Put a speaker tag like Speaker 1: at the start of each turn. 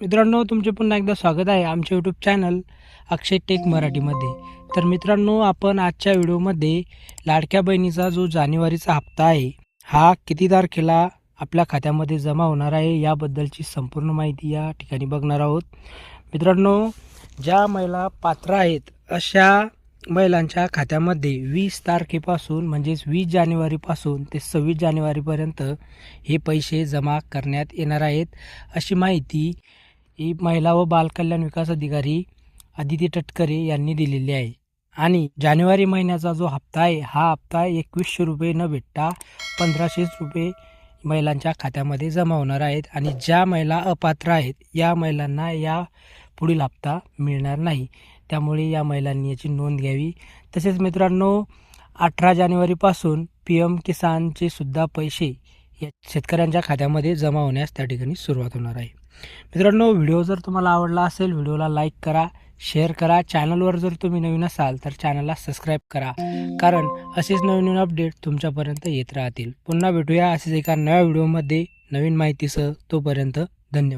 Speaker 1: मित्रांनो तुमचे पुन्हा एकदा स्वागत आहे आमच्या यूट्यूब चॅनल अक्षय टेक मराठीमध्ये. तर मित्रांनो आपण आजच्या व्हिडिओमध्ये लाडक्या बहिणीचा जो जानेवारीचा हप्ता आहे हा किती तारखेला आपल्या खात्यामध्ये जमा होणार आहे याबद्दलची संपूर्ण माहिती या ठिकाणी बघणार आहोत. मित्रांनो ज्या महिला पात्र आहेत अशा महिलांच्या खात्यामध्ये वीस तारखेपासून म्हणजेच वीस जानेवारीपासून ते सव्वीस जानेवारीपर्यंत हे पैसे जमा करण्यात येणार आहेत. अशी माहिती ही महिला व बालकल्याण विकास अधिकारी आदिती टटकरे यांनी दिलेली आहे. आणि जानेवारी महिन्याचा जो हप्ता आहे हा हप्ता एकवीसशे रुपये न भेटता पंधराशेच रुपये महिलांच्या खात्यामध्ये जमा होणार आहेत आणि ज्या महिला अपात्र आहेत या महिलांना या पुढील हप्ता मिळणार नाही. त्यामुळे या महिलांनी याची नोंद घ्यावी. तसेच मित्रांनो अठरा जानेवारीपासून पी एम किसानचे सुद्धा पैसे या शेतकऱ्यांच्या खात्यामध्ये जमा होण्यास त्या ठिकाणी सुरुवात होणार आहे. मित्रांनो व्हिडिओ जर तुम्हाला आवडला असेल व्हिडिओला लाईक करा शेअर करा. चॅनलवर जर तुम्ही नवीन असाल तर चॅनलला सबस्क्राईब करा. कारण असेच नवीन नवीन अपडेट तुमच्यापर्यंत येत राहतील. पुन्हा भेटूया असेच एका नव्या व्हिडिओमध्ये. नवीन माहितीसह तोपर्यंत